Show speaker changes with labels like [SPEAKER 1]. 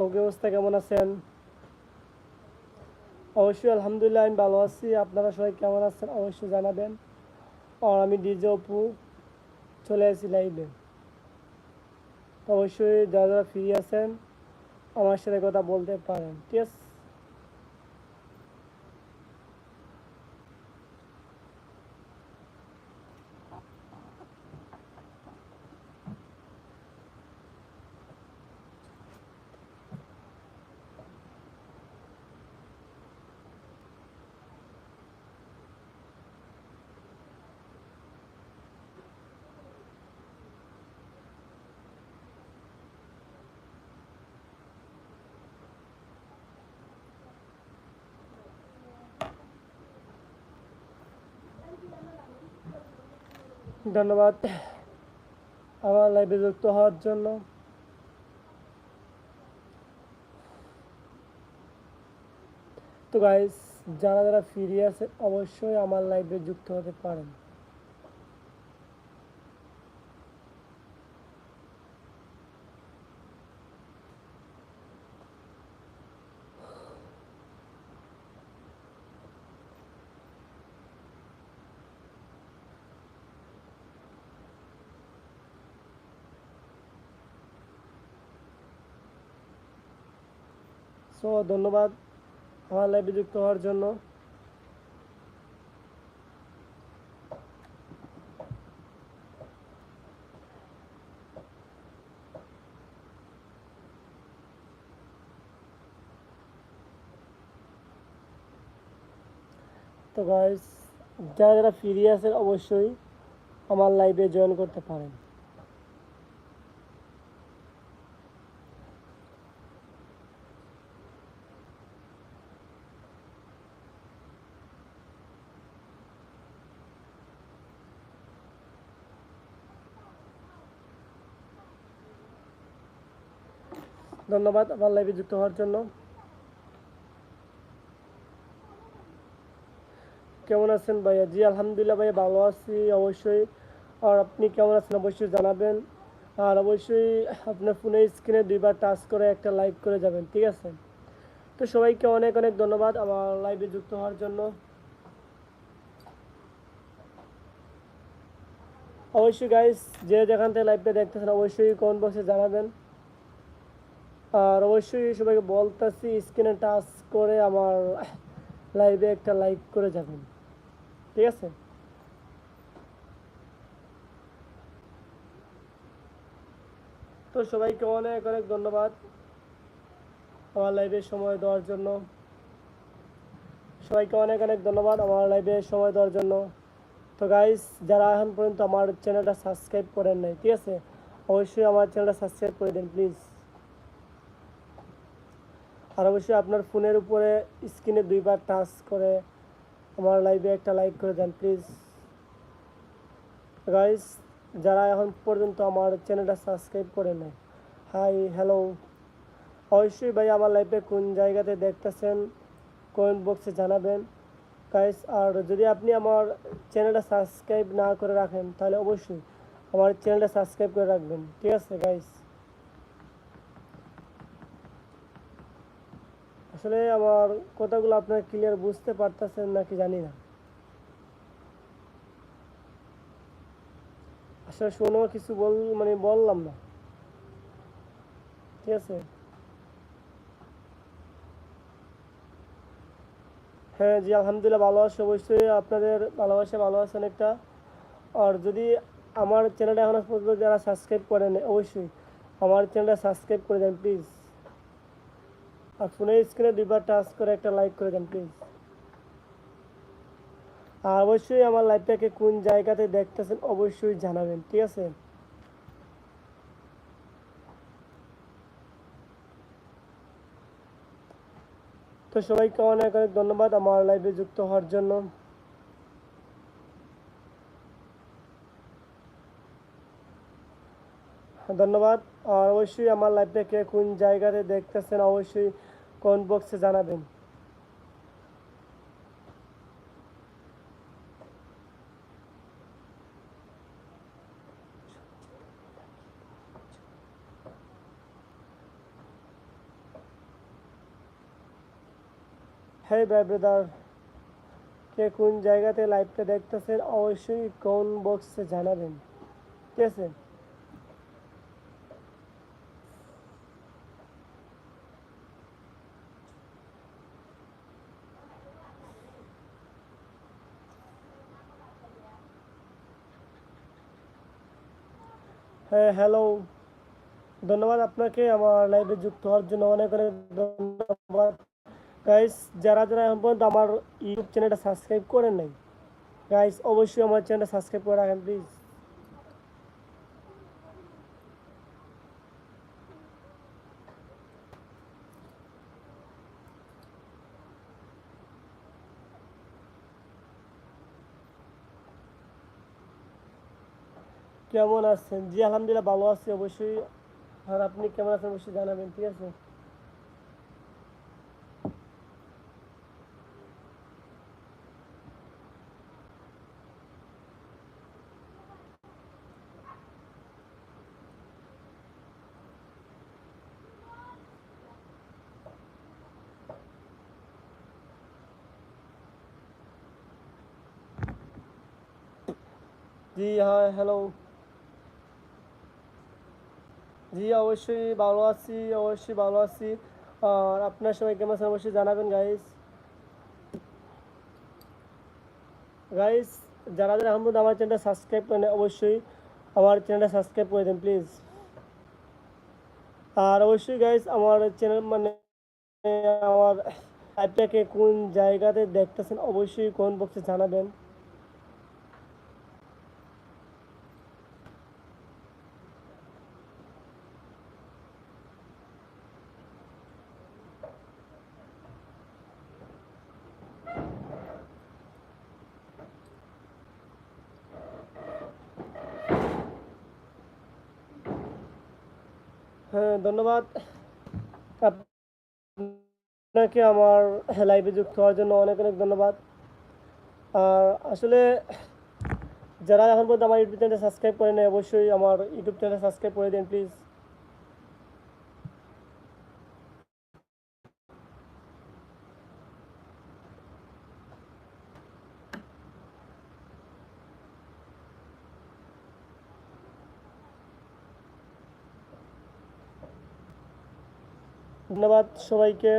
[SPEAKER 1] অবস্থা কেমন আছেন? অবশ্যই আলহামদুলিল্লাহ আমি ভালো আছি। আপনারা সবাই কেমন আছেন অবশ্যই জানাবেন। আর আমি ডিজে অপু চলে আসি লাইভে অবশ্যই যারা যারা ফ্রি আছেন, আমার সাথে কথা বলতে পারেন, ঠিক আছে? ধন্যবাদ। আমার লাইভে যুক্ত হওয়ার জন্য। তো গাইস যারা যারা ফিরিয়ে আছে, অবশ্যই আমার লাইভে যুক্ত হতে পারেন। সো ধন্যবাদ আমার লাইভে যুক্ত হওয়ার জন্য। তো গাইস যারা যারা ফ্রি আছেন অবশ্যই আমার লাইভে জয়েন করতে পারেন। ধন্যবাদ আমার লাইভে যুক্ত হওয়ার জন্য। কেমন আছেন ভাইয়া? জি, আলহামদুলিল্লাহ ভাইয়া ভালো আছি, অবশ্যই। আর আপনি কেমন আছেন অবশ্যই জানাবেন। আর অবশ্যই আপনার ফোনের স্ক্রিনে দুইবার টাচ করে একটা লাইক করে যাবেন, ঠিক আছে? তো সবাইকে অনেক অনেক ধন্যবাদ আমার লাইভে যুক্ত হওয়ার জন্য। অবশ্যই গাইস যে যেখান থেকে লাইভটা দেখতেছেন অবশ্যই কমেন্ট বক্সে জানাবেন। আর অবশ্যই সবাইকে বলতেছি, স্ক্রিনে টাচ করে আমার লাইভে একটা লাইক করে যাবেন। ঠিক আছে? তো সবাইকে অনেক অনেক ধন্যবাদ আমার লাইভে সময় দেওয়ার জন্য। সবাইকে অনেক অনেক ধন্যবাদ আমার লাইভে সময় দেওয়ার জন্য। তো গাইস যারা এখন পর্যন্ত আমার চ্যানেলটা সাবস্ক্রাইব করেন নাই, ঠিক আছে? অবশ্যই আমার চ্যানেলটা সাবস্ক্রাইব করে দিন প্লিজ আর অবশ্যই আপনার ফোনের উপরে স্ক্রিনে দুইবার টাচ করে আমার লাইভে একটা লাইক করে দেন প্লিজ গাইস যারা এখন পর্যন্ত আমার চ্যানেলটা সাবস্ক্রাইব করে নেয় হাই হ্যালো অবশ্যই ভাই আমার লাইফে কোন জায়গাতে দেখতেছেন কমেন্ট বক্সে জানাবেন? গাইস আর যদি আপনি আমার চ্যানেলটা সাবস্ক্রাইব না করে রাখেন, তাহলে অবশ্যই আমার চ্যানেলটা সাবস্ক্রাইব করে রাখবেন, ঠিক আছে গাইস আসলে আমার কথাগুলো আপনারা ক্লিয়ার বুঝতে পারতেছেন নাকি জানি না। আসলে শোনো কিছু বল মানে বললাম না। ঠিক আছে? হ্যাঁ জি, আলহামদুলিল্লাহ ভালো আছে অবশ্যই। আপনাদের ভালোবাসা ভালো আছে অনেকটা। আর যদি আমার চ্যানেলটা এখন পর্যন্ত যারা সাবস্ক্রাইব করেন, অবশ্যই আমার চ্যানেলটা সাবস্ক্রাইব করে দেন প্লিজ আর ফোনের স্ক্রিনে দুইবার টাচ করে একটা লাইক করে দেন প্লিজ আর অবশ্যই আমার লাইভটাকে কোন জায়গাতে দেখতেছেন অবশ্যই জানাবেন, ঠিক আছে? তো সবাইকে অনেক অনেক ধন্যবাদ আমার লাইভে যুক্ত হওয়ার জন্য। ধন্যবাদ। আর অবশ্যই আমার লাইভটাকে কোন জায়গাতে দেখতেছেন অবশ্যই কমেন্ট বক্সে জানাবেন? হ্যাঁ ভাই ব্রাদার, কে কোন জায়গাতে লাইভটা দেখতেছেন, অবশ্যই কমেন্ট বক্সে জানাবেন। ঠিক আছে? হ্যাঁ হ্যালো ধন্যবাদ আপনাকে। আমার লাইভে যুক্ত হওয়ার জন্য অনেক অনেক ধন্যবাদ। গাইস যারা যারা এখন পর্যন্ত আমার ইউটিউব চ্যানেলটা সাবস্ক্রাইব করেন নাই গাইস অবশ্যই আমার চ্যানেলটা সাবস্ক্রাইব করে রাখেন প্লিজ কেমন আছেন? জি, আলহামদুলিল্লাহ ভালো আছি, অবশ্যই। আর আপনি কেমন আছেন? অবশ্যই জানাবেন, ঠিক আছে? জি হ্যাঁ হ্যালো জি, অবশ্যই ভালো আছি, অবশ্যই ভালো আছি। আর আপনার সবাই কেমন আছেন অবশ্যই জানাবেন গাইস গাইস যারা যারা পর্যন্ত আমার চ্যানেলটা সাবস্ক্রাইব করেন অবশ্যই আমার চ্যানেলটা সাবস্ক্রাইব করে দেন প্লিজ আর অবশ্যই গাইস আমার চ্যানেল মানে আমার অ্যাপটাকে কোন জায়গাতে দেখতেছেন, অবশ্যই কোন বক্সে জানাবেন। ধন্যবাদ। আপনাকে আমার লাইভে যুক্ত হওয়ার জন্য অনেক অনেক ধন্যবাদ। আর আসলে যারা এখন পর্যন্ত আমার ইউটিউব চ্যানেল সাবস্ক্রাইব করে নেয় অবশ্যই আমার ইউটিউব চ্যানেল সাবস্ক্রাইব করে দিন প্লিজ ধন্যবাদ সবাইকে।